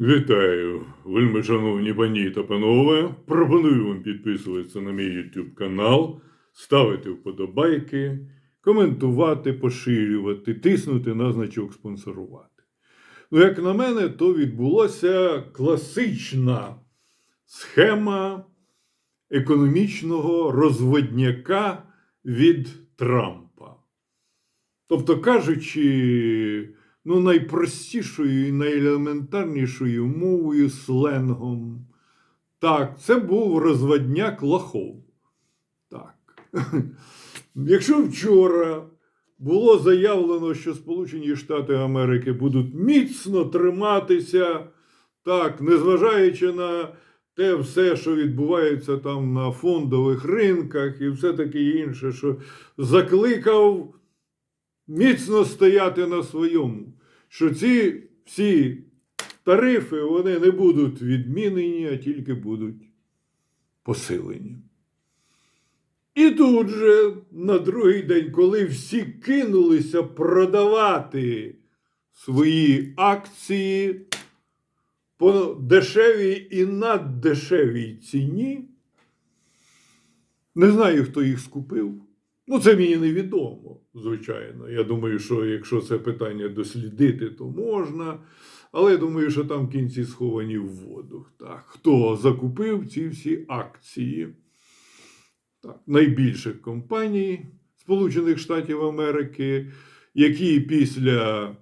Вітаю, вельми шановні пані та панове. Пропоную вам підписуватися на мій YouTube канал, ставити вподобайки, коментувати, поширювати, тиснути на значок спонсорувати. Ну, як на мене, то відбулася класична схема економічного розводняка від Трампа. Тобто кажучи, ну, найпростішою і найелементарнішою мовою, сленгом. Так, це був розводняк лохов. Так. Якщо вчора було заявлено, що Сполучені Штати Америки будуть міцно триматися, так, незважаючи на те все, що відбувається там на фондових ринках і все таке інше, що закликав міцно стояти на своєму, що ці всі тарифи вони не будуть відмінені, а тільки будуть посилені. І тут же на другий день, коли всі кинулися продавати свої акції по дешевій і наддешевій ціні, не знаю, хто їх скупив. Ну, це мені невідомо, звичайно. Я думаю, що якщо це питання дослідити, то можна. Але я думаю, що там кінці сховані в воду. Так, хто закупив ці всі акції так, найбільших компаній Сполучених Штатів Америки, які після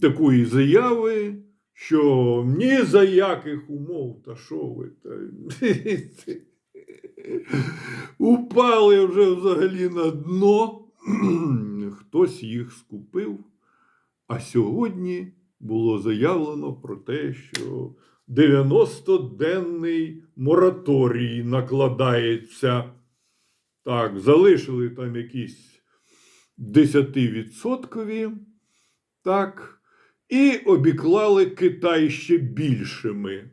такої заяви, що ні за яких умов, та що ви та, упали вже взагалі на дно, хтось їх скупив. А сьогодні було заявлено про те, що 90-денний мораторій накладається. Так, залишили там якісь 10%, так, і обіклали Китай ще більшими.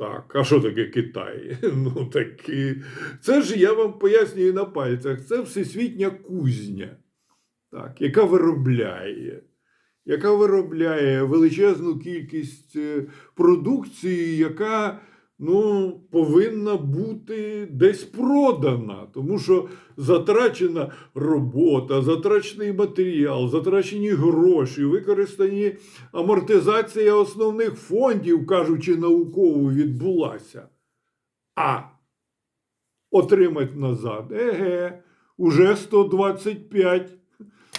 Так, а що таке Китай? Ну такі. Це ж я вам пояснюю на пальцях. Це всесвітня кузня, так, яка виробляє, яка виробляє величезну кількість е, продукції, яка ну, повинна бути десь продана. Тому що затрачена робота, затрачений матеріал, затрачені гроші, використані амортизація основних фондів, кажучи, науково відбулася. А отримати назад. Еге, уже 125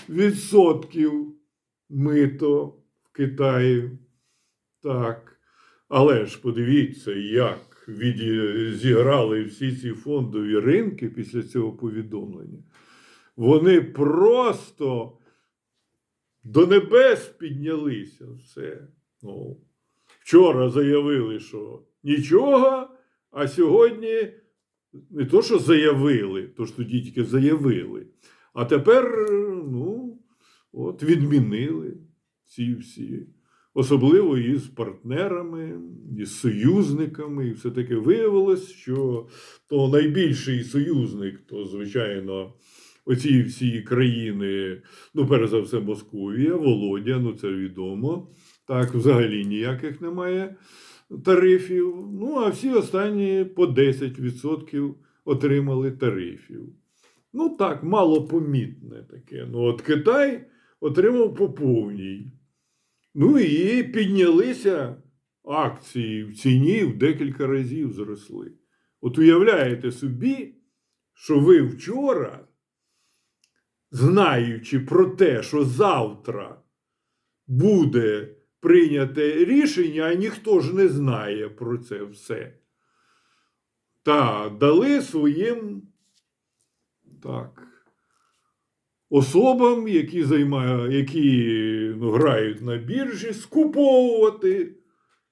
відсотків мито в Китаї. Так. Але ж подивіться, як зіграли всі ці фондові ринки після цього повідомлення. Вони просто до небес піднялися все. Ну, вчора заявили, що нічого, а сьогодні не то, що заявили, то ж тоді тільки заявили. А тепер, ну, от відмінили ці всі особливо із партнерами, із союзниками. І все-таки виявилось, що то найбільший союзник, то, звичайно, оці всі країни, ну, перш за все, Московія, Володя, ну це відомо. Так, взагалі ніяких немає тарифів. Ну, а всі останні по 10% отримали тарифів. Ну так, малопомітне таке. Ну, от Китай отримав по повній. Ну і піднялися акції в ціні в декілька разів зросли. От уявляєте собі, що ви вчора, знаючи про те, що завтра буде прийняте рішення, а ніхто ж не знає про це все, та дали своїм так особам, які займають, які ну, грають на біржі, скуповувати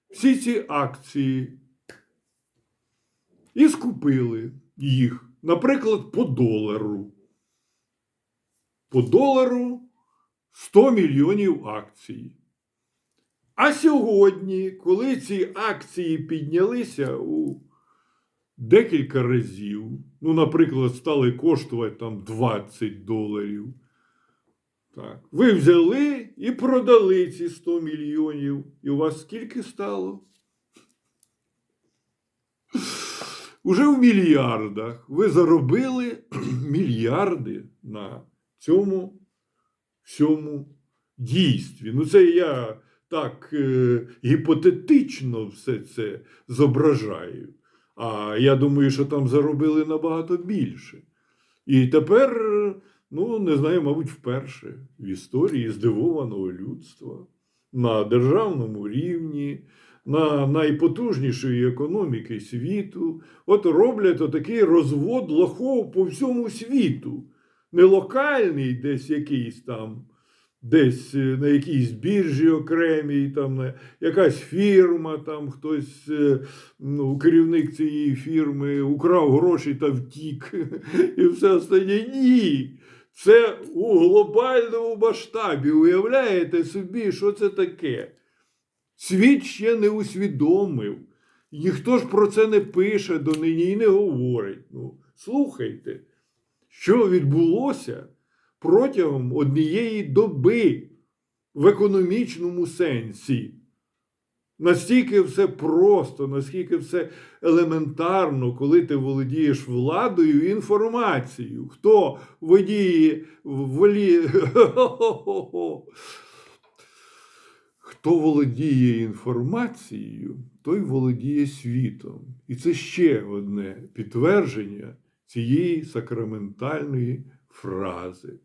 всі ці акції. І скупили їх, наприклад, по долару. По долару 100 мільйонів акцій. А сьогодні, коли ці акції піднялися у декілька разів, ну, наприклад, стали коштувати там 20 доларів, Так. Ви взяли і продали ці 100 мільйонів. І у вас скільки стало? Уже в мільярдах. Ви заробили мільярди на цьому всьому дійстві. Ну, це я так е, гіпотетично все це зображаю. А я думаю, що там заробили набагато більше. І тепер, ну, не знаю, мабуть, вперше в історії здивованого людства на державному рівні, на найпотужнішої економіки світу, от роблять отакий розвод лохов по всьому світу. Не локальний, десь якийсь там, десь е, на якійсь біржі окремій, там на якась фірма, там хтось, е, ну, керівник цієї фірми украв гроші та втік, і все останнє. Ні. Це у глобальному масштабі. Уявляєте собі, що це таке? Світ ще не усвідомив. Ніхто ж про це не пише донині і не говорить. Ну, слухайте, що відбулося протягом однієї доби в економічному сенсі. Настільки все просто, наскільки все елементарно, коли ти володієш владою і інформацією. Хто водіє волі... Хто володіє інформацією, той володіє світом. І це ще одне підтвердження цієї сакраментальної фрази.